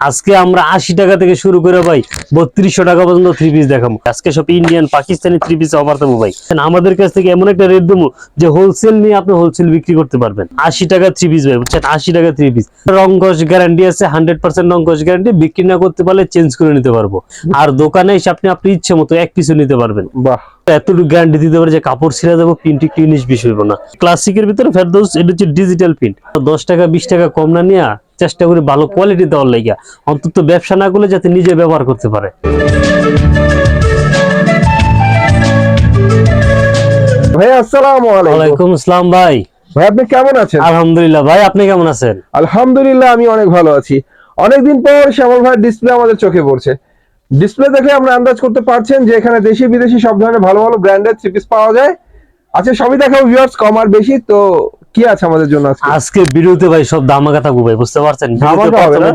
আজকে আমরা আশি টাকা থেকে শুরু করে ভাই বত্রিশশো টাকা পর্যন্ত থ্রি পিস দেখাবো। আজকে সব Indian Pakistani three piece offer দেবো ভাই। আমাদের কাছ থেকে এমন একটা রেট দেবো যে হোলসেল নিয়ে আপনি হোলসেল বিক্রি করতে পারবেন। আশি টাকা থ্রি পিস ভাই বুঝছেন? আশি টাকা থ্রি পিস রং ঘষ গ্যারান্টি আছে হান্ড্রেড পার্সেন্ট রং ঘষ গ্যারান্টি বিক্রি না করতে পারলে চেঞ্জ করে নিতে পারব। আর দোকানে এসে আপনি আপনি ইচ্ছে মতো এক পিসও নিতে পারবেন। বাহ। এতটুকু গ্যারান্টি দিতে পারে যে কাপড় ছিঁড়ে দেবো প্রিন্ট একটু ইনিশ বেশি না। ক্লাসিকের ভিতরে ফেরদৌস এটা হচ্ছে ডিজিটাল প্রিন্ট দশ টাকা বিশ টাকা কম না নিয়ে চেষ্টা করি ভালো কোয়ালিটি দেওয়ার লাগিয়া। অন্তত ব্যবসা না করলে যাতে নিজে ব্যবহার করতে পারে। ভাই আসসালামু আলাইকুম। আসসালাম ভাই। ভাই আপনি কেমন আছেন? আলহামদুলিল্লাহ ভাই আপনি কেমন আছেন? আলহামদুলিল্লাহ আমি অনেক ভালো আছি। অনেকদিন পর শ্যামল ভাই ডিসপ্লে আমাদের চোখে পড়ছে। ডিসপ্লে দেখে আমরা আন্দাজ করতে পারছেন যে এখানে দেশি বিদেশি সব ধরনের ভালো ভালো ব্র্যান্ডের থ্রি পিস পাওয়া যায়। আচ্ছা সবই দেখাবো ভিউয়ার্স কম আর বেশি তো কি আছে আমাদের জন্য আজকে? ভিডিওতে ভাই সব দামাকা থাকব ভাই বুঝতে পারছেন?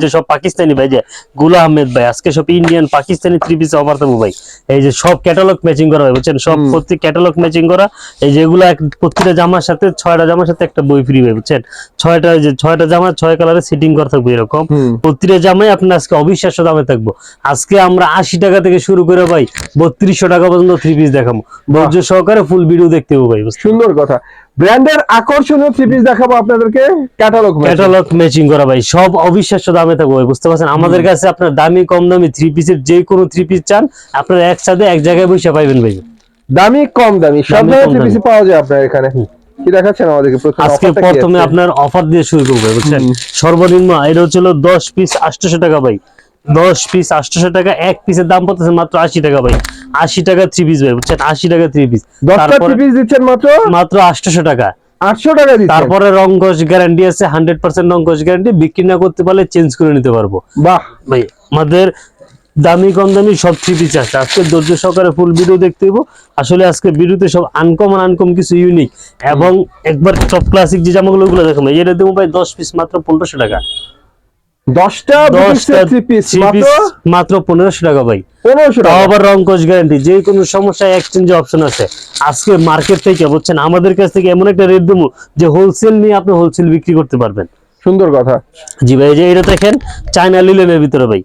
যে সব পাকিস্তানি ভাই যে গুলা আহমেদ ভাই আজকে সব Indian Pakistani three piece offer দেবো ভাই। এই যে সব ক্যাটালগ ম্যাচিং করা বুঝছেন? সব প্রত্যেক ক্যাটালগ ম্যাচিং করা এই যেগুলো প্রত্যেকটা জামার সাথে ছয়টা জামার সাথে একটা বই ফ্রি ভাই বুঝছেন? ছয়টা যে ছয়টা জামা ছয় কালারে সেটিং করা থাকবে এরকম। প্রতিটা জামাই আপনার আজকে অবিশ্বাস্য দামে থাকব। আজকে আমরা আশি টাকা থেকে শুরু করে ভাই বত্রিশশো টাকা পর্যন্ত থ্রি পিস দেখাবো। ধৈর্য সহকারে ফুল ভিডিও দেখতে ভাই সুন্দর কথা। ব্র্যান্ডের আকর্ষণীয় থ্রি পিস দেখাবো আপনাদেরকে। ক্যাটালগ ক্যাটালগ ম্যাচিং করা ভাই সব অবিশ্বাস্য দামে থাকবে বুঝতে পারছেন? আমাদের কাছে আপনার দামি কম দামি থ্রি পিসের যে কোনো থ্রি পিস চান আপনার একসাথে এক জায়গায় বসে পাইবেন ভাই। দামি কম দামি সব ধরনের থ্রি। পিস পাওয়া যায় আপনার এখানে। কি দেখাচ্ছেন আমাদেরকে? আজকে প্রথমে আপনার অফার দিয়ে শুরু করব বুঝছেন? সর্বনিম্ন এটা হচ্ছিল দশ পিস আটশোশো টাকা ভাই। দশ পিস আটশোশো টাকা এক পিসের দাম পড়তেছে মাত্র আশি টাকা ভাই। আশি টাকা থ্রি পিস ভাই বুঝছেন? আশি টাকা থ্রি পিস দশটা থ্রি পিস দিচ্ছেন মাত্র? মাত্র আটশোশো টাকা। আটশো টাকা তারপরে রং গ্যারান্টি আছে হান্ড্রেড পার্সেন্ট রং গ্যারান্টি বিক্রি না করতে পারলে চেঞ্জ করে নিতে পারব। বাহ। ভাই আমাদের দামি কম দামি সব থ্রি পিস আছে। আজকে ধৈর্য সহকারে ফুল ভিডিও দেখতে হইব। আসলে আজকে ভিডিওতে সব আনকমন আনকম কিছু ইউনিক এবং একবার টপ ক্লাসিক যে জামাগুলো ওগুলো দেখো ভাই এটা দেবো ভাই দশ পিস মাত্র পনেরোশো টাকা। দশটা মাত্র? পনেরোশো টাকা ভাই। পনেরোশো টাকা। আবার রং কোচ গ্যারান্টি যে কোনো সমস্যায় এক্সচেঞ্জ অপশন আছে। আজকে মার্কেট থেকে বলছেন আমাদের কাছ থেকে এমন একটা রেট দেবো যে হোলসেল নিয়ে আপনি হোলসেল বিক্রি করতে পারবেন। সুন্দর কথা। জি ভাই যে এটা দেখেন চায়না লিলেনের ভিতরে ভাই।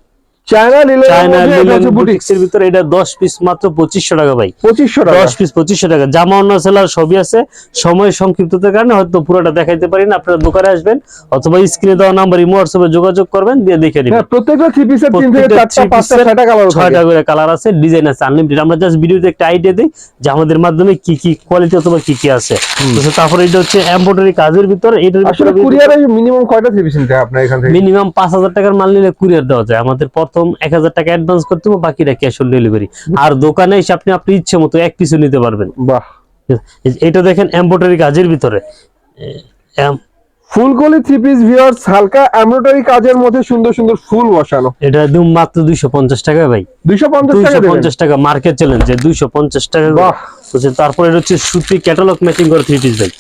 চায়না লিলেন বুটিক বুটিক্সের ভিতরে এটা দশ পিস মাত্র পঁচিশশো টাকা ভাই। পঁচিশশো টাকা। দশ পিস পঁচিশশো টাকা। জামা অন্য সেলার সবই আছে। সময় সংক্ষিপ্ততার কারণে হয়তো পুরোটা দেখাইতে পারি না। আপনারা দোকানে আসবেন অথবা স্ক্রিনে দেওয়া নাম্বার ইমো হোয়াটসঅ্যাপে যোগাযোগ করবেন দিয়ে দেখে নেবেন। হ্যাঁ প্রত্যেকটা থ্রি পিসের তিন থেকে চারটা পাঁচটা ছয়টা কালার ছয়টা করে কালার আছে ডিজাইন আছে আনলিমিটেড আমরা জাস্ট ভিডিওতে একটা আইডিয়া দিই যে আমাদের মাধ্যমে কি কি কোয়ালিটি অথবা কি কি আছে। তো তারপরে এটা হচ্ছে এমব্রয়ডারি কাজের ভিতর এটার আসলে কুরিয়ারে মিনিমাম কয়টা থ্রি পিস নিতে আপনার এখান থেকে? মিনিমাম পাঁচ হাজার টাকার মাল নিলে কুরিয়ার দেওয়া যায়। আমাদের প্রথম এক হাজার টাকা অ্যাডভান্স করতে হবে বাকিটা ক্যাশ অন ডেলিভারি আর দোকানে এসে আপনি আপনি ইচ্ছে মতো এক পিছু নিতে পারবেন। বাহ। এটা দেখেন এমব্রয়ডারি কাজের ভিতরে। ফুলকলি থ্রি পিস ভিউয়ার্স হালকা এমব্রয়ডারি কাজের মধ্যে সুন্দর সুন্দর ফুল বসানো। এটা দিন মাত্র দুইশো পঞ্চাশ টাকা ভাই। দুইশো পঞ্চাশ টাকা টাকা মার্কেট চ্যালেঞ্জ দুইশো পঞ্চাশ টাকা বাহ। তারপরে হচ্ছে সুতি ক্যাটালগ ম্যাচিং করা থ্রি পিস ভাই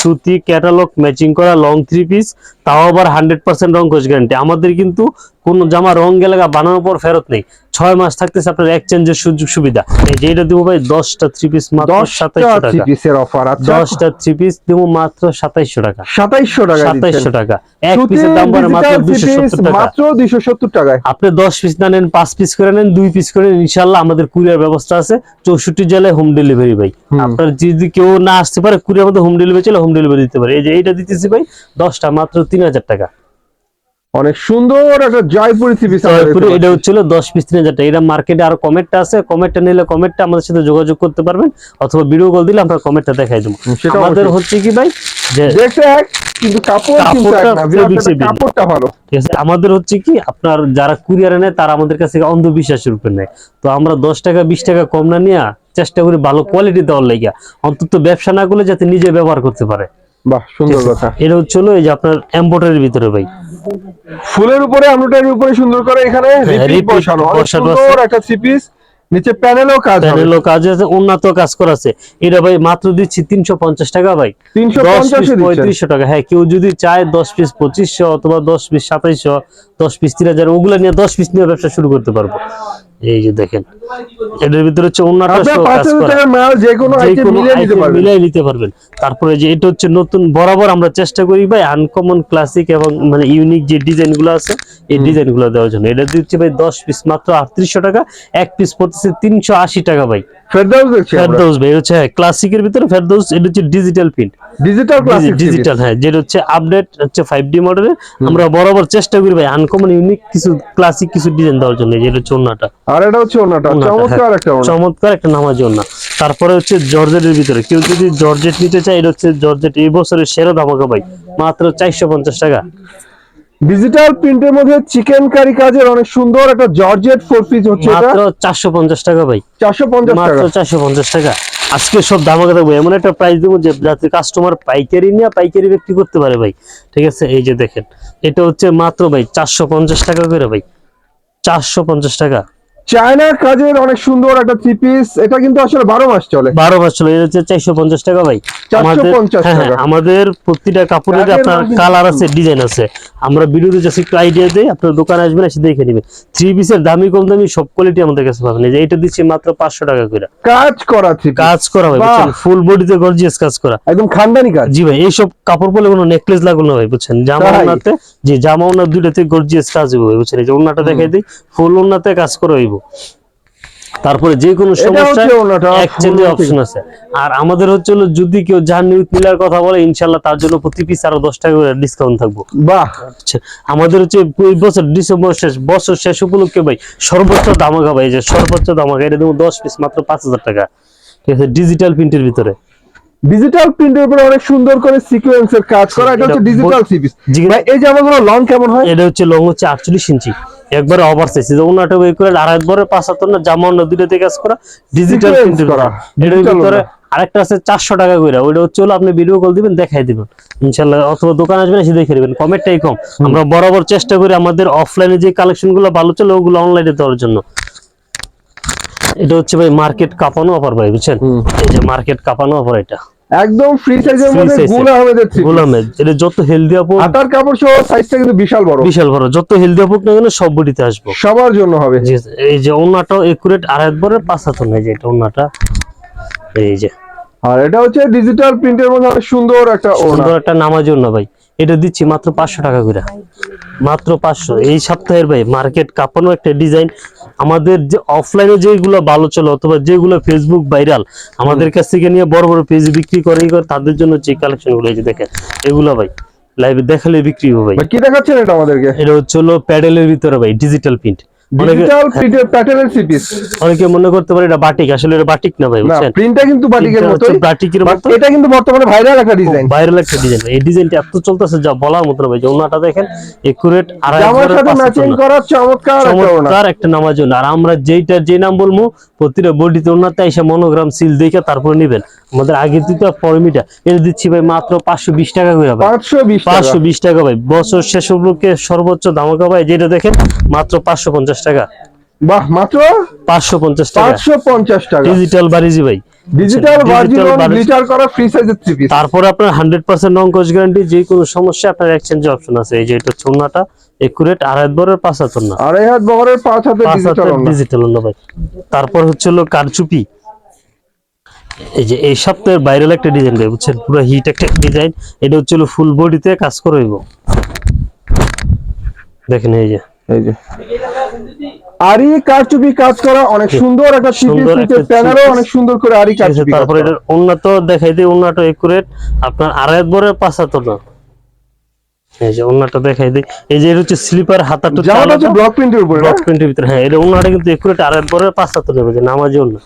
সুতি ক্যাটালগ ম্যাচিং করা লং থ্রি পিস তাও আবার হান্ড্রেড পার্সেন্ট রং কোচ গ্যারান্টি আমাদের কিন্তু কোন জামা রং গেলে বানানোর পর ফেরত নেই। ছয় মাস থাকতেছে আপনার এক্সচেঞ্জের সুযোগ সুবিধা। এই যে এটা দিব ভাই দশটা থ্রি পিস মাত্র দশটা সাতাইশশো থ্রি টাকা অফার দশটা থ্রি পিস দিব মাত্র সাতাইশশো টাকা। সাতাইশশো টাকা সাতাইশশো টাকা। এক পিসের দাম পড়ে মাত্র digital দুইশো three piece সত্তর টাকা। মাত্র দুইশো সত্তর টাকায়। আপনি দশ পিস না নেন পাঁচ পিস করে নেন দুই পিস করে নেন ইনশাল্লাহ আমাদের কুরিয়ার ব্যবস্থা আছে। চৌষট্টি জেলায় হোম ডেলিভারি ভাই। আপনার যদি কেউ না আসতে পারে কুরিয়ার মধ্যে হোম ডেলিভারি চলে হোম ডেলিভারি দিতে পারে। এই যে এইটা দিতেছি ভাই দশটা মাত্র তিন হাজার টাকা। অনেক সুন্দর একটা জয়পুরি থ্রি পিস এটা হচ্ছিল দশ পিস তিন হাজার টাকা। এটা মার্কেটে আর কমেন্টটা আছে কমেন্টটা নিলে কমেন্টটা আমাদের সাথে যোগাযোগ করতে পারবেন অথবা ভিডিও কল দিলে আমরা কমেন্টটা দেখাই দেবো। সেটা আমাদের হচ্ছে কি ভাই যে দেখতে এক কিন্তু কাপড় কাপড়টা ভালো। ঠিক আছে আমাদের হচ্ছে কি আপনার যারা কুরিয়ারে নেয় তারা আমাদের কাছ থেকে অন্ধবিশ্বাসের উপর নেয়। তো আমরা দশ টাকা বিশ টাকা কম না নিয়ে চেষ্টা করি ভালো কোয়ালিটি দেওয়ার লাগিয়া অন্তত ব্যবসা না করলে যাতে নিজে ব্যবহার করতে পারে। বাহ সুন্দর কথা। এটা এই যে আপনার ভিতরে ভাই। ফুলের উপরে উপরে সুন্দর করে এখানে রিপিট বসানো। সুন্দর একটা থ্রি পিস নিচে প্যানেলও কাজ হবে। প্যানেলও কাজ আছে উন্নত কাজ করা আছে। এটা ভাই মাত্র দিচ্ছি তিনশো পঞ্চাশ টাকা ভাই। তিনশো দশ পঞ্চাশে পিস দিচ্ছেন। পঁয়ত্রিশশো টাকা। হ্যাঁ কেউ যদি চায় দশ পিস পঁচিশশো অথবা দশ পিস সাতাইশশো দশ পিস তিন হাজার ওগুলো নিয়ে দশ পিস নিয়ে ব্যবসা শুরু করতে পারব। এই যে দেখেন এটার ভিতরে হচ্ছে মাল যে কোনো মিলাই নিতে পারবেন। তারপরে যে এটা হচ্ছে নতুন বরাবর আমরা চেষ্টা করি ভাই আনকমন ক্লাসিক এবং মানে ইউনিক যে ডিজাইনগুলো আছে এই ডিজাইনগুলো দেওয়ার জন্য। এটা দিচ্ছে ভাই দশ পিস মাত্র আটত্রিশশো টাকা এক পিস পড়তেছে তিনশো আশি টাকা ভাই। দেখছি ফেরদৌস ভাই হচ্ছে ক্লাসিকের ভিতরে ফেরদৌস এটা হচ্ছে digital print digital classic digital হ্যাঁ যেটা হচ্ছে আপডেট হচ্ছে ফাইভ মডেলের আমরা বরাবর চেষ্টা করি ভাই আনকমন ইউনিক কিছু ক্লাসিক কিছু ডিজাইন দেওয়ার জন্য যেটা হচ্ছে আর এটা হচ্ছে চমৎকার হ্যাঁ। একটা চমৎকার একটা নামাজ তারপরে হচ্ছে জর্জেটের ভিতরে। কেউ যদি জর্জেট নিতে চায় এটা হচ্ছে জর্জেট এই বছরের সেরা ধামাকা ভাই মাত্র চারশো পঞ্চাশ টাকা। ডিজিটাল প্রিন্টের মধ্যে চিকেন কারি কাজের অনেক সুন্দর একটা জর্জেট ফোর পিস হচ্ছে এটা। মাত্র চারশো পঞ্চাশ টাকা ভাই। চারশো পঞ্চাশ মাত্র টাকা চারশো পঞ্চাশ টাকা। আজকে সব ধামাকা থাকবে। এমন একটা প্রাইস দেবো যে যাতে কাস্টমার পাইকারি নিয়ে পাইকারি বিক্রি করতে পারে ভাই। ঠিক আছে? এই যে দেখেন। এটা হচ্ছে মাত্র ভাই চারশো পঞ্চাশ টাকা করে ভাই। চারশো পঞ্চাশ টাকা। চায়নার কাজের অনেক সুন্দর একটা থ্রি পিস এটা কিন্তু আসলে বারো মাস চলে। বারো মাস চলে এটা হচ্ছে চারশো পঞ্চাশ টাকা ভাই। আমাদের হ্যাঁ, হ্যাঁ। আমাদের প্রতিটা কাপড়ের আপনার কালার আছে ডিজাইন আছে আমরা ভিডিওতে জাস্ট একটু আইডিয়া দেই আপনার দোকানে আসবেন এসে দেখে নেবেন। থ্রি পিসের দামি কম দামি সব কোয়ালিটি আমাদের কাছে পাবেন। যে এটা দিচ্ছি মাত্র পাঁচশো টাকা করে। কাজ করা কাজ করা। বুঝছেন? ফুল বডিতে গর্জিয়াস কাজ করা। একদম খানদানি কাজ। জি ভাই এইসব কাপড় পরে কোনো নেকলেস লাগল না ভাই বুঝছেন? জামা ওনাতে যে জামা ওনার দুইটাতে গর্জিয়াস কাজ হইব বুঝছেন? এই যে ওনাটা দেখাই দিই ফুল ওনাতে কাজ করা হইব। তারপরে যে কোনো সমস্যা এক্সচেঞ্জের অপশন আছে। আর আমাদের হচ্ছে হলো যদি কেউ উইথ মিলার কথা বলে ইনশাল্লাহ তার জন্য প্রতি পিস আরও দশ টাকা করে ডিসকাউন্ট থাকব। বাহ। আচ্ছা, আমাদের হচ্ছে এই বছর ডিসেম্বর শেষ বছর শেষ উপলক্ষে ভাই সর্বোচ্চ দামাকা ভাই যে সর্বোচ্চ দামাকা এটা দেবো দশ পিস মাত্র পাঁচ হাজার টাকা। ঠিক আছে ডিজিটাল প্রিন্টের ভিতরে। ডিজিটাল প্রিন্টের উপরে অনেক সুন্দর করে সিকোয়েন্সের কাজ করা। এটা হচ্ছে ডিজিটাল বল- থ্রি পিস জি- ভাই এই জামাগুলো লং কেমন হয়? এটা হচ্ছে লং হচ্ছে আটচল্লিশ ইঞ্চি। একবারে ওভার সাইজ ওনাটা ওই করে আর একবারে পাঁচ হাত না জামা অন্য দুইটাতে কাজ করা। ডিজিটাল প্রিন্ট করা, এটার ভিতরে আরেকটা আছে চারশো টাকা কইরা। ওইটা হচ্ছে হলো আপনি ভিডিও কল দিবেন দেখাই দিবেন। ইনশাল্লাহ অথবা দোকান আসবেন এসে দেখে নেবেন। কমেন্টটাই কম। আমরা বরাবর চেষ্টা করি আমাদের অফলাইনে যে কালেকশনগুলো ভালো চলে ওগুলো অনলাইনে দেওয়ার জন্য। এটা হচ্ছে ভাই মার্কেট কাঁপানো অফার ভাই বুঝছেন? এই যে মার্কেট কাঁপানো অফার এটা একদম ফ্রি সাইজের মধ্যে size এর। গুলা আহমেদের থ্রি গোলামের। এটা যত হেলদি আপু হাতার কাপড় সহ সাইজটা কিন্তু বিশাল বড়। বিশাল বড়। যত হেলদি আপুক না কেন সব বডিতে আসব। সবার জন্য হবে। জি, এই যে ওন্নাটাও একুরেট আর একবারের পাঁচ হাত নেই যে এটা ওন্নাটা এই যে। আর এটা হচ্ছে ডিজিটাল প্রিন্টের মধ্যে সুন্দর একটা সুন্দর একটা নামাজ না ভাই। এটা দিচ্ছি মাত্র পাঁচশো টাকা করে। মাত্র পাঁচশো। এই সপ্তাহের ভাই মার্কেট কাঁপানো একটা ডিজাইন আমাদের যে অফলাইনে যেগুলো ভালো চলে অথবা যেগুলো ফেসবুক ভাইরাল আমাদের কাছ থেকে নিয়ে বড় বড় পেজ বিক্রি করে করে তাদের জন্য যে কালেকশনগুলো এই যে দেখেন এগুলো ভাই লাইভে দেখালে বিক্রি হবে ভাই। কি দেখাচ্ছেন এটা আমাদেরকে? এটা হচ্ছে হলো প্যাডেলের ভিতরে ভাই ডিজিটাল প্রিন্ট ডিজিটাল প্যাটার্নের থ্রি পিস অনেকে মনে করতে পারে এটা বাটিক আসলে এটা বাটিক না ভাই বুঝছেন? প্রিন্টটা কিন্তু বাটিকের এটা বাটিকের মতো। এটা কিন্তু বর্তমানে ভাইরাল একটা ডিজাইন ভাইরাল একটা ডিজাইন এই ডিজাইনটা এত চলতেছে যা বলার মতো না ভাই ওনাটা দেখেন একুরেট আর জামার সাথে ম্যাচিং করা চমৎকার চমৎকার একটা নামাজ আর আমরা যেইটা যে নাম বলব প্রতিটা বডিতে ওনাতে এসে মনোগ্রাম সিল দেখে তারপরে নেবেন। আমাদের আগে দিতে ফর্মিটা এটা দিচ্ছি ভাই মাত্র পাঁচশো বিশ টাকা করে ভাই পাঁচশো বিশ পাঁচশো টাকা ভাই। বছর শেষ উপলক্ষে সর্বোচ্চ দামাকা ভাই যেটা দেখেন মাত্র পাঁচশো পঞ্চাশ পঞ্চাশ টাকা। বাহ মাত্র? পাঁচশো পঞ্চাশ টাকা। পাঁচশো পঞ্চাশ টাকা। ডিজিটাল বারিজি ভাই। ডিজিটাল Digital করা ফ্রি সাইজের থ্রি পিস তারপরে আপনার হান্ড্রেড পার্সেন্ট নন কোচ গ্যারান্টি যে কোনো সমস্যা আপনার এক্সচেঞ্জ অপশন আছে। এই যে এটা চুনাটা একুরেট আড়াই বরের পাঁচ না আড়াই হাত বহরের পাঁচ হাতে ডিজিটাল ডিজিটাল ভাই। তারপর হচ্ছে হলো কারচুপি। এই যে এই সপ্তাহের ভাইরাল একটা ডিজাইন ভাই বুঝছেন? পুরো হিট একটা ডিজাইন এটা হচ্ছে হলো ফুল বডিতে কাজ করে হইব দেখেন এই যে। এই যে। আরি কারচুপি কাজ করা অনেক সুন্দর একটা প্যানেলও অনেক সুন্দর করে আরি কারচুপি তারপরে উন্নত দেখাই দিই উন্নত একুরেট আপনার আড়াই বরের না এই যে দেখাই দিই। এই যে হচ্ছে স্লিপার হাতাটা জামাটা হচ্ছে ব্লক প্রিন্টের উপরে ব্লক প্রিন্টের ভিতরে হ্যাঁ এটা ওনাটা কিন্তু একুরেট আর একবারের পাঁচ হাতে নেবে যে নামাজি অন্য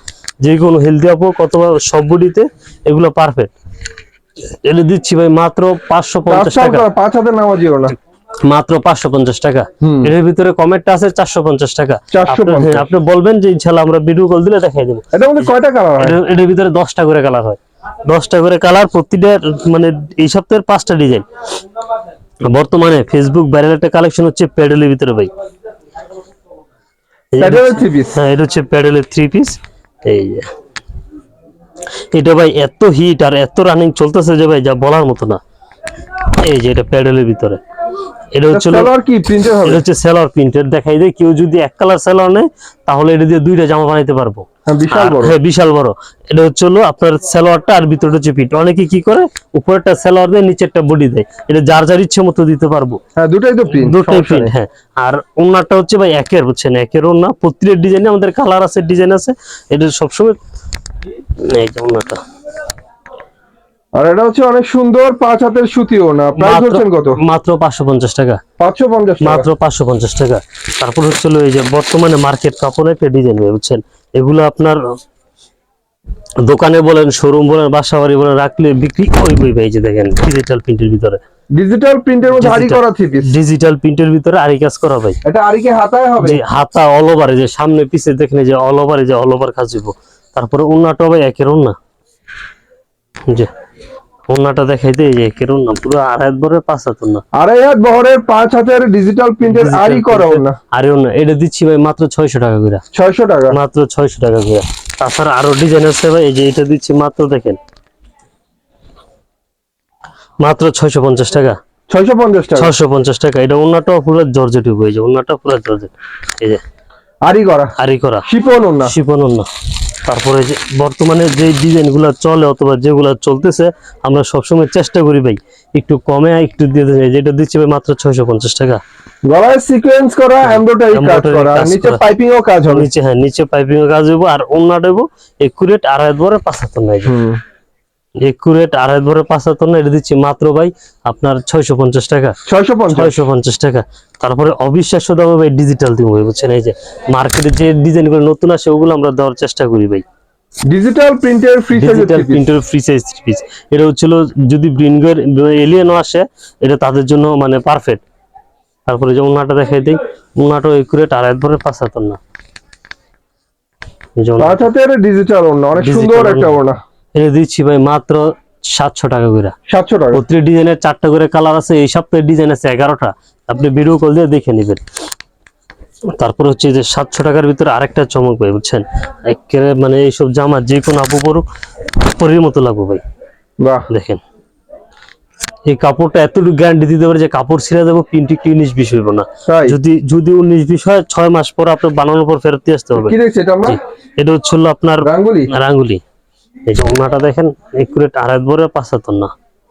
যে কোনো হেলদি আপো অথবা সব বডিতে এগুলো পারফেক্ট এটা দিচ্ছি ভাই মাত্র পাঁচশো পঞ্চাশ টাকা। পাঁচ হাতের নামাজি ওড়না মাত্র পাঁচশো পঞ্চাশ টাকা। এর ভিতরে কমেন্টটা আছে চারশো পঞ্চাশ টাকা। আপনি- আপনি বলবেন যে ইনশাল্লাহ আমরা ভিডিও কল দিলে দেখাই দেবো। এটার কয়টা কালার এটার- এটার ভিতরে দশটা করে কালার হয়। দশটা করে কালার প্রতিটা মানে এই সপ্তাহের পাঁচটা ডিজাইন বর্তমানে ফেসবুক ভাইরাল একটা কালেকশন হচ্ছে প্যাডেলের ভিতরে ভাই। হ্যাঁ এটা হচ্ছে প্যাডেলের থ্রি পিস এই যে। এটা ভাই এত হিট আর এত রানিং চলতেছে যে ভাই যা বলার মতো না। এই যে এটা প্যাডেলের ভিতরে। এটা হচ্ছে সালোয়ার কি প্রিন্টের হবে? এটা হচ্ছে সেলর প্রিন্টের দেখাই দেয় কেউ যদি এক কালার সেলর নেয় তাহলে এটা দিয়ে দুইটা জামা বানাইতে পারব। হ্যাঁ, বিশাল বড়। হ্যাঁ বিশাল বড়। এটা হচ্ছে হলো আপনার সেলোয়ারটা আর ভিতরটা হচ্ছে পিট অনেকে কি করে উপরেরটা সেলোয়ার দেয় নিচেরটা বডি দেয়। এটা যার যার ইচ্ছে মতো দিতে পারব। হ্যাঁ দুটাই তো প্রিন্ট দুটোই প্রিন্ট হ্যাঁ। আর হচ্ছে ভাই একের বুঝছেন? একের ওনা। প্রত্যেকের ডিজাইনে আমাদের কালার আছে ডিজাইন আছে। এটা সবসময় এই যে ওনাটা আর এটা হচ্ছে অনেক সুন্দর পাঁচ হাতের সুতিও না? প্রাইস হচ্ছেন কত? মাত্র পাঁচশো পঞ্চাশ টাকা। পাঁচশো পঞ্চাশ টাকা? মাত্র পাঁচশো পঞ্চাশ টাকা। তারপর হচ্ছে এই যে বর্তমানে মার্কেট কাপড় একটা ডিজাইন বুঝছেন? এগুলো আপনার দোকানে বলেন শোরুম বলেন বাসা বাড়ি বলেন রাখলে বিক্রি ওই বই ভাই যে দেখেন ডিজিটাল প্রিন্টের ভিতরে। ডিজিটাল প্রিন্টের মধ্যে আরি করা থ্রি পিস ডিজিটাল প্রিন্টের ভিতরে আরি কাজ করা ভাই। এটা আরিকে হাতায় হবে? যে হাতা অল ওভারে যে সামনে পিছে দেখেন যে অল ওভারে যে অল ওভার কাজ হইব। তারপরে উন্নাটা ভাই একের উন্না যে দেখাই যে পুরো আড়াই ভরে পাঁচ হাত উন্না আড়াই হাত বহরের পাঁচ হাতের ডিজিটাল প্রিন্টের Digital করা না। আরে উন্না এটা দিচ্ছি ভাই মাত্র টাকা করে টাকা? মাত্র টাকা করে তাছাড়া আরও ডিজাইন আছে ভাই এই যে এটা দিচ্ছি মাত্র দেখেন। মাত্র ছয়শো পঞ্চাশ টাকা। ছয়শো পঞ্চাশ টাকা? ছয়শো পঞ্চাশ টাকা এটা অন্যটাও পুরো জর্জেট হয়ে যায় পুরো জর্জেট। এই যে আরি করা? করা। শিপন শিপন তারপরে যে বর্তমানে যে ডিজাইনগুলো চলে অথবা যেগুলো চলতেছে আমরা সবসময় চেষ্টা করি ভাই একটু কমে একটু দিয়ে দেয় যেটা দিচ্ছি ভাই মাত্র ছয়শো পঞ্চাশ টাকা। গলায় সিকোয়েন্স করা এমব্রয়ডারি কাজ করা অন্য নিচে। পাইপিং ও কাজ হবে। নিচে হ্যাঁ নিচে পাইপিং কাজ আর অন্যটা দেবো একুরেট আড়াই ধরে পাঁচ হাত নাই একুরেট আড়াই ধরে পাঁচ হাত না এটা দিচ্ছি। মাত্র ভাই আপনার ছয়শো পঞ্চাশ টাকা। ছয়শো পঞ্চাশ? ছয়শো পঞ্চাশ টাকা। তারপরে অবিশ্বাস্য দাম ভাই ডিজিটাল দিব বুঝছেন? এই যে মার্কেটে যে ডিজাইনগুলো নতুন আসে ওগুলো আমরা দেওয়ার চেষ্টা করি ভাই। ডিজিটাল প্রিন্টের free digital printer free size piece এটা হচ্ছিল যদি ব্রিনগের এলিয়েনও আসে এটা তাদের জন্য মানে পারফেক্ট তারপরে যে উন্নাটা দেখাই দিই উন্নাটা একুরেট আর একবারে পাঁচ হাতের না ডিজিটাল ওড়না অনেক সুন্দর একটা ওড়না। এটা দিচ্ছি ভাই মাত্র সাতশো টাকা করে। সাতশো টাকা। প্রতি ডিজাইনের চারটা করে কালার আছে এই সপ্তাহে ডিজাইন আছে এগারোটা। আপনি ভিডিও কল দিয়ে দেখে নেবেন। তারপর হচ্ছে যে সাতশো টাকার ভিতরে আরেকটা চমক ভাই বুঝছেন? একেবারে মানে এইসব জামা যে কোনো আপু পরুক পরির মতো লাগবে ভাই। বাহ। দেখেন। এই কাপড়টা এতটুকু গ্যারান্টি দিতে পারে যে কাপড় ছিঁড়ে দেবো প্রিন্ট একটু উনিশ বিশ হইব না। যদি যদি উনিশ বিশ হয় ছয় মাস পর আপনার বানানোর পর ফেরত দিয়ে আসতে হবে। এটা হচ্ছে হলো আপনার গাঙ্গুলি রাঙ্গুলি। এই যে ওনাটা দেখেন একুরেট আড়াই ভরে পাঁচাতন না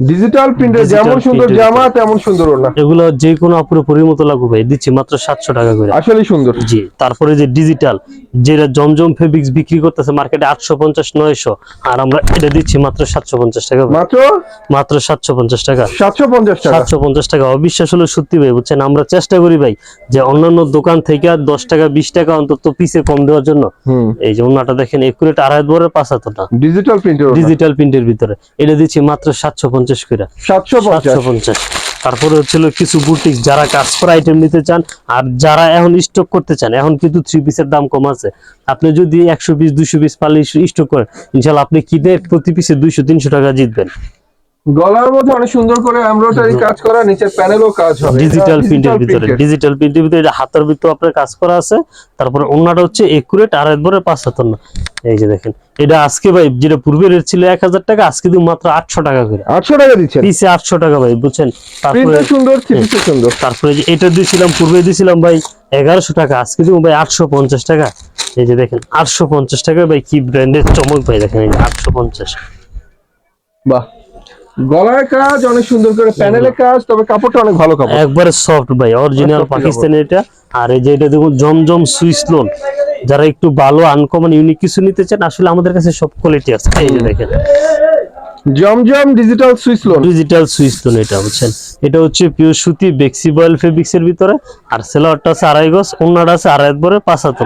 ডিজিটাল প্রিন্টের যেমন সুন্দর জামা তেমন সুন্দর ওড়না এগুলো যে কোনো আপুরে পরিমতো লাগবে ভাই দিচ্ছি মাত্র সাতশো টাকা করে। আসলেই সুন্দর। জি তারপরে যে ডিজিটাল যেটা জমজম ফেব্রিক্স বিক্রি করতেছে মার্কেটে আটশো পঞ্চাশ নয়শো আর আমরা এটা দিচ্ছি মাত্র সাতশো পঞ্চাশ টাকা মাত্র? মাত্র সাতশো পঞ্চাশ টাকা। সাতশো পঞ্চাশ টাকা। সাতশো পঞ্চাশ টাকা। অবিশ্বাস হলো সত্যি ভাই বুঝছেন? আমরা চেষ্টা করি ভাই যে অন্যান্য দোকান থেকে আর দশ টাকা বিশ টাকা অন্তত পিসে কম দেওয়ার জন্য। এই যে ওনাটা দেখেন একুরেট আড়াই বরে পাঁচ হাতটা ডিজিটাল প্রিন্টের ডিজিটাল প্রিন্টের ভিতরে। এটা দিচ্ছি মাত্র সাতশো পঞ্চাশ পঞ্চাশ করে সাতশো পঞ্চাশ? তারপরে হচ্ছিল কিছু বুটিক যারা কাজ করা আইটেম নিতে চান আর যারা এখন স্টক করতে চান এখন কিন্তু থ্রি পিসের দাম কম আছে। আপনি যদি একশো পিস দুশো পিস পারলে স্টক করেন ইনশাল্লাহ আপনি কিনে প্রতি পিসে দুইশো তিনশো টাকা জিতবেন। গলার মধ্যে অনেক সুন্দর করে এমব্রয়ডারি কাজ করা নিচে প্যানেলও কাজ হবে। ডিজিটাল প্রিন্টের ভিতরে ডিজিটাল প্রিন্টের ভিতরে এটা হাতের ভিতরে আপনার কাজ করা আছে তারপরে অন্যটা হচ্ছে একুরেট আর একবারে পাঁচ হাতের না এই যে দেখেন এটা আজকে ভাই যেটা পূর্বে রেট ছিল এক হাজার টাকা আজকে দিন মাত্র আটশো টাকা করে। আটশো টাকা দিচ্ছেন? পিসে আটশো টাকা ভাই বুঝছেন? তারপরে সুন্দর পিসে সুন্দর। তারপরে যে এটা দিয়েছিলাম পূর্বে দিয়েছিলাম ভাই এগারোশো টাকা আজকে দিব ভাই আটশো পঞ্চাশ টাকা। এই যে দেখেন আটশো পঞ্চাশ টাকা ভাই কি ব্র্যান্ডের চমক ভাই দেখেন এই যে আটশো পঞ্চাশ। বাহ। গলায় কাজ অনেক সুন্দর করে প্যানেলে কাজ তবে কাপড়টা অনেক ভালো কাপড়। একবারে সফট ভাই অরিজিনাল পাকিস্তানি এটা। আর এই যে এটা দেখুন জমজম সুইস লোন যারা একটু ভালো আনকমন ইউনিক কিছু নিতে চান আসলে আমাদের কাছে সব কোয়ালিটি আছে। এই যে দেখেন। Zamzam digital Swiss lawn digital Swiss lawn এটা বুঝছেন? এটা হচ্ছে পিওর সুতি বেক্সি বয়েল ফেব্রিক্স এর ভিতরে। আর সেলারটা আছে আড়াই গজ ওন্নাটা আছে আড়াই বরে পাঁচ হাত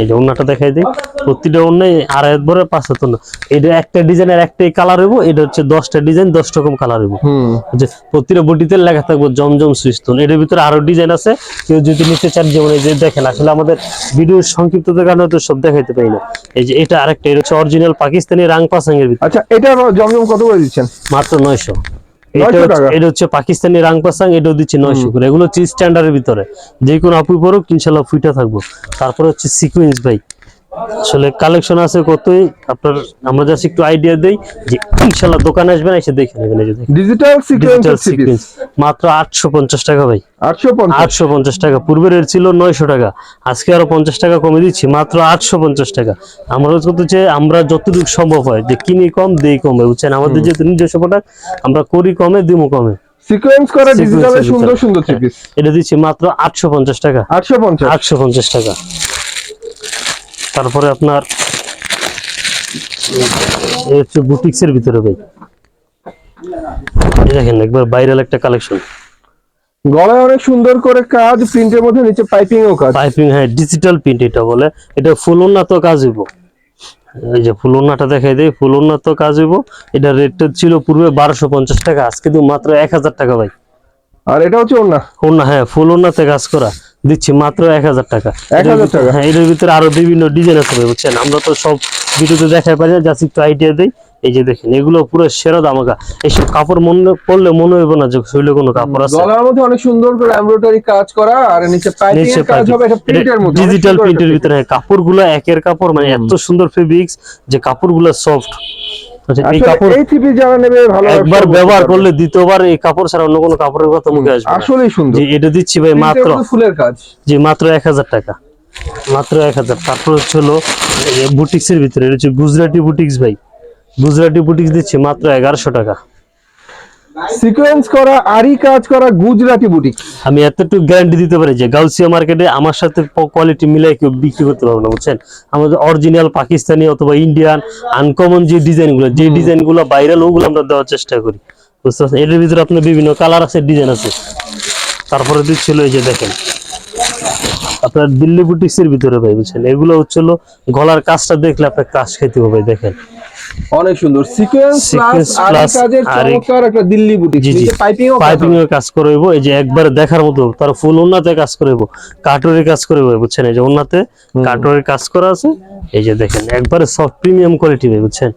এই যে ওন্নাটা দেখাই দিই। প্রতিটা ওন্নাই আড়াই বরে পাঁচ হাত এটা একটা ডিজাইনের একটাই কালার হইব এটা হচ্ছে দশটা ডিজাইন দশ রকম কালার হইব। হুম। যে প্রতিটা বডিতে লেখা থাকবে জমজম সুইস্তন এটার ভিতরে আরও ডিজাইন আছে। কেউ যদি নিতে চান যেমন এই যে দেখেন আসলে আমাদের ভিডিওর সংক্ষিপ্ততার কারণে তো সব দেখাইতে পারি না। এই যে এটা আরেকটা এটা হচ্ছে অরিজিনাল পাকিস্তানি রাং পাসাং এর ভিতরে। আচ্ছা এটা জমজম কত করে দিচ্ছেন? মাত্র নয়শো। 900 টাকা? এটা হচ্ছে পাকিস্তানি এটাও দিচ্ছে নয়শো করে। এগুলো হচ্ছে স্ট্যান্ডার্ডের ভিতরে। যে কোনো আপু পরুক ইনশাল্লাহ ফুইটা থাকব। তারপরে হচ্ছে সিকুয়েন্স ভাই। আসলে কালেকশন আছে কতই আপনার আমরা জাস্ট একটু আইডিয়া দেই যে ইনশাল্লাহ দোকানে আসবেন এসে দেখে নেবেন এই যে ডিজিটাল সিকোয়েন্স মাত্র আটশো পঞ্চাশ টাকা ভাই। আটশো পঞ্চাশ। আটশো পঞ্চাশ টাকা। পূর্বের রেট ছিল নয়শো টাকা। আজকে আরও পঞ্চাশ টাকা কমে দিচ্ছি মাত্র আটশো পঞ্চাশ টাকা। আমরা করতে চাই আমরা যতটুকু সম্ভব হয়। যে কিনি কম দেই কমে বুঝছেন? আমাদের যেহেতু নিজস্ব প্রোডাক্ট আমরা করি কমে দিমু কমে। সিকোয়েন্স করা ডিজিটালে সুন্দর সুন্দর থ্রি পিস এটা দিচ্ছি মাত্র আটশো পঞ্চাশ টাকা। আটশো পঞ্চাশ। আটশো পঞ্চাশ টাকা। তারপরে আপনার এই হচ্ছে বুটিক্সের ভিতরে ভাই। দেখেন একবার ভাইরাল একটা কালেকশন গলায় অনেক সুন্দর করে কাজ প্রিন্টের মধ্যে নিচে পাইপিং ও কাজ। পাইপিং হ্যাঁ ডিজিটাল প্রিন্ট এটা বলে। এটা ফুল উন্নত কাজ হইব। এই যে ফুল উন্নাটা দেখাই দেয় ফুল উন্নত কাজ হইব। এটা রেটটা ছিল পূর্বে বারোশো পঞ্চাশ টাকা আজকে তো মাত্র এক হাজার টাকা ভাই। আর এটা হচ্ছে ওনা ওনা হ্যাঁ ফুল ওনাতে কাজ করা। দিচ্ছি মাত্র এক হাজার টাকা। 1000 এটার ভিতরে- টাকা? হ্যাঁ এটার ভিতরে আরও বিভিন্ন ডিজাইন আছে বুঝছেন? আমরা তো সব ভিডিওতে দেখাই পারি না জাস্ট একটু আইডিয়া দেই। এই যে দেখেন এগুলো পুরো সেরা দামাকা এইসব কাপড় মনে পড়লে মনে হইব না যে শরীরে কোনো কাপড় আছে। গলার মধ্যে অনেক সুন্দর করে এমব্রয়ডারি কাজ করা আর নিচে পাইপিং এর কাজ হবে এটা প্রিন্টের মধ্যে ডিজিটাল প্রিন্টের ভিতরে হ্যাঁ, কাপড়গুলো একের কাপড় মানে এত সুন্দর ফেব্রিক্স যে কাপড়গুলো সফট এই আসলে কাপড় এই থ্রি পিস যারা নেবে ভালো একবার ব্যবহার করলে দ্বিতীয়বার এই কাপড় ছাড়া অন্য কোনো কাপড়ের কথা মুখে আসবে আসলেই সুন্দর। যে এটা দিচ্ছি ভাই মাত্র। মধ্যে ফুলের কাজ। জি মাত্র এক হাজার টাকা। মাত্র এক হাজার। তারপর হচ্ছে হলো বুটিক্সের ভিতরে এটা হচ্ছে গুজরাটি বুটিক্স ভাই। গুজরাটি বুটিক্স দিচ্ছে মাত্র এগারোশো টাকা। সিকোয়েন্স করা আরি কাজ করা গুজরাটি বুটিক আমি এতটুকু গ্যারান্টি দিতে পারি যে গাউসিয়া মার্কেটে আমার সাথে কোয়ালিটি মিলাই কেউ বিক্রি করতে পারবে না বুঝছেন? আমাদের অরিজিনাল পাকিস্তানি অথবা ইন্ডিয়ান আনকমন যে ডিজাইনগুলো যে ডিজাইনগুলো ভাইরাল ওগুলো আমরা দেওয়ার চেষ্টা করি। বুঝতে পারছেন এটার ভিতরে আপনার বিভিন্ন কালার আছে ডিজাইন আছে। তারপরে দিচ্ছিল এই যে দেখেন। আপনার দিল্লি বুটিক্স এর ভিতরে ভাই বুঝছেন? এগুলো হচ্ছিল গলার কাজটা দেখলে আপনার কাজ খেতে হবে দেখেন। অনেক সুন্দর। সিকোয়েন্স প্লাস কাজের চমৎকার একটা দিল্লি বুটিক। নিচে পাইপিং ও পাইপিং এর কাজ করব এই যে একবার দেখার মতো তার ফুল ওন্নাতে কাজ করব কাটরের কাজ করব বুঝছেন? এই যে ওন্নাতে কাটরের কাজ করা আছে এই যে দেখেন একবারে সফট প্রিমিয়াম কোয়ালিটি ভাই বুঝছেন?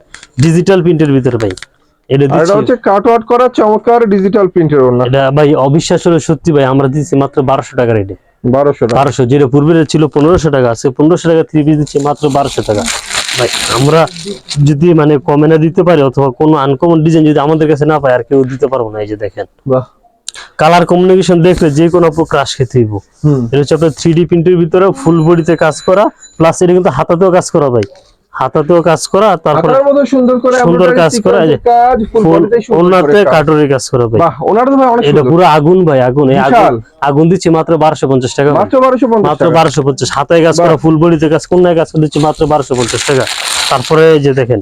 ডিজিটাল প্রিন্টের ভিতরে ভাই এটা আর এটা দিচ্ছি। হচ্ছে কাট করা চমৎকার ডিজিটাল প্রিন্টের ওনা এটা ভাই অবিশ্বাস হলে সত্যি ভাই আমরা দিচ্ছি মাত্র বারোশো টাকা রেটে যেটা পূর্বের ছিল পনেরোশো টাকা আছে পনেরোশো টাকা থ্রি পিস দিচ্ছি মাত্র বারোশো টাকা। ভাই আমরা যদি মানে কমে না দিতে পারি অথবা কোনো আনকমন ডিজাইন যদি আমাদের কাছে না পাই আর কেউ দিতে পারব না এই যে দেখেন। বাহ। কালার কমিউনিকেশন দেখলে যে কোনো আপু ক্রাশ খেতে হইব। এটা হচ্ছে আপনার থ্রি ডি প্রিন্টের ভিতরে ফুল বডিতে কাজ করা প্লাস এটা কিন্তু হাতাতেও কাজ করা ভাই। হাতাতেও কাজ করা তারপর সুন্দর করে সুন্দর কাজ করা, কাজ ওনাতে কাটুরি কাজ। করা ভাই। বাহ তো ভাই অনেক এটা পুরো আগুন ভাই আগুন এই আগুন দিচ্ছি মাত্র বারোশো পঞ্চাশ টাকা মাত্র বারোশো পঞ্চাশ মাত্র হাতায় কাজ করা ফুলবড়িতে কাজ কোন কাজ দিচ্ছি মাত্র বারোশো পঞ্চাশ টাকা। তারপরে যে দেখেন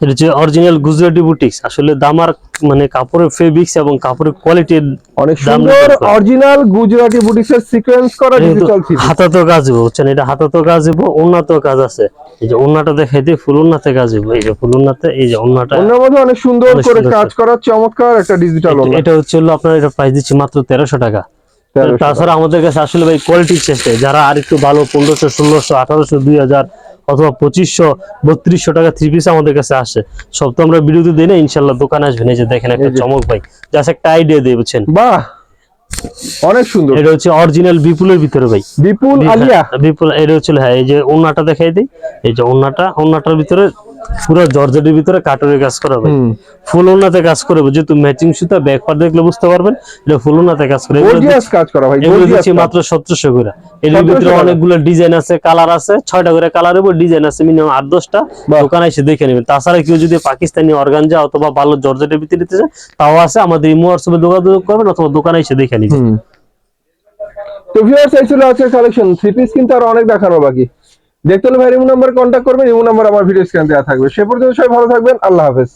এটা হচ্ছে অরিজিনাল গুজরাটি বুটিক্স আসলে দামার মানে কাপড়ের ফেব্রিক্স এবং কাপড়ের কোয়ালিটির অনেক সুন্দর অরিজিনাল গুজরাটি বুটিক্সের সিকোয়েন্স করা ডিজিটাল হাতাতেও কাজ বুঝছেন? এটা হাতাতেও কাজ কাজ আছে। এই যে ওন্নাটা দেখাই দিই ফুল ওন্নাতে কাজ হইব। এই যে ফুল ওন্নাতে এই যে ওন্নাটা মধ্যে অনেক সুন্দর করে কাজ করা চমৎকার একটা ডিজিটাল এটা হচ্ছে হলো আপনার এটা প্রাইস দিচ্ছি মাত্র তেরোশো টাকা। তাছাড়া আমাদের কাছে আসলে ভাই কোয়ালিটির চেষ্টা যারা আর একটু ভালো পনেরোশো ষোলোশো আঠারোশো দুই হাজার অথবা পঁচিশশো বত্রিশশো টাকা থ্রি পিস আমাদের কাছে আসে। সব তো আমরা বিরতি দিই না ইনশাল্লাহ দোকানে আসবেন। এই যে দেখেন একটা। চমক ভাই জাস্ট একটা আইডিয়া দিয়ে বুঝছেন। বাহ! অনেক সুন্দর। এটা হচ্ছে অরিজিনাল বিপুলের ভিতরে ভাই। বিপুল আলিয়া। বিপুল এটা হচ্ছে হ্যাঁ এই যে ওন্নাটা দেখাই দিই। এই যে ওন্নাটা ওন্নাটার ভিতরে পুরো জর্জেটের ভিতরে কাটরের কাজ করা ফুল ওন্নাতে কাজ করে যেহেতু ম্যাচিং সুতা ব্যাক পার্ট দেখলে বুঝতে পারবেন এটা ফুল কাজ করে। গর্জিয়াস কাজ করা ভাই এগুলো দিচ্ছি মাত্র সতেরোশো করে। এর ভিতরে অনেকগুলো ডিজাইন আছে কালার আছে ছয়টা করে কালার উপর ডিজাইন আছে মিনিমাম আট দশটা। বাহ। দোকানে এসে দেখে নেবেন। তাছাড়া কেউ যদি পাকিস্তানি অর্গানজা অথবা ভালো জর্জেটের ভিতরে নিতে চায় তাও আছে আমাদের ইমো হোয়াটসঅ্যাপে যোগাযোগ করবেন অথবা দোকানে এসে দেখে নিবেন। তো ভিউয়ার্স এই ছিল আজকের কালেকশন থ্রি পিস কিন্তু আর অনেক দেখানো বাকি। দেখতে হলে ভাই রিমু নাম্বার কন্ট্যাক্ট করবেন, রিমু নাম্বার আমার ভিডিও স্ক্রিনে দেওয়া থাকবে। সে পর্যন্ত সবাই ভালো থাকবেন, আল্লাহ হাফেজ।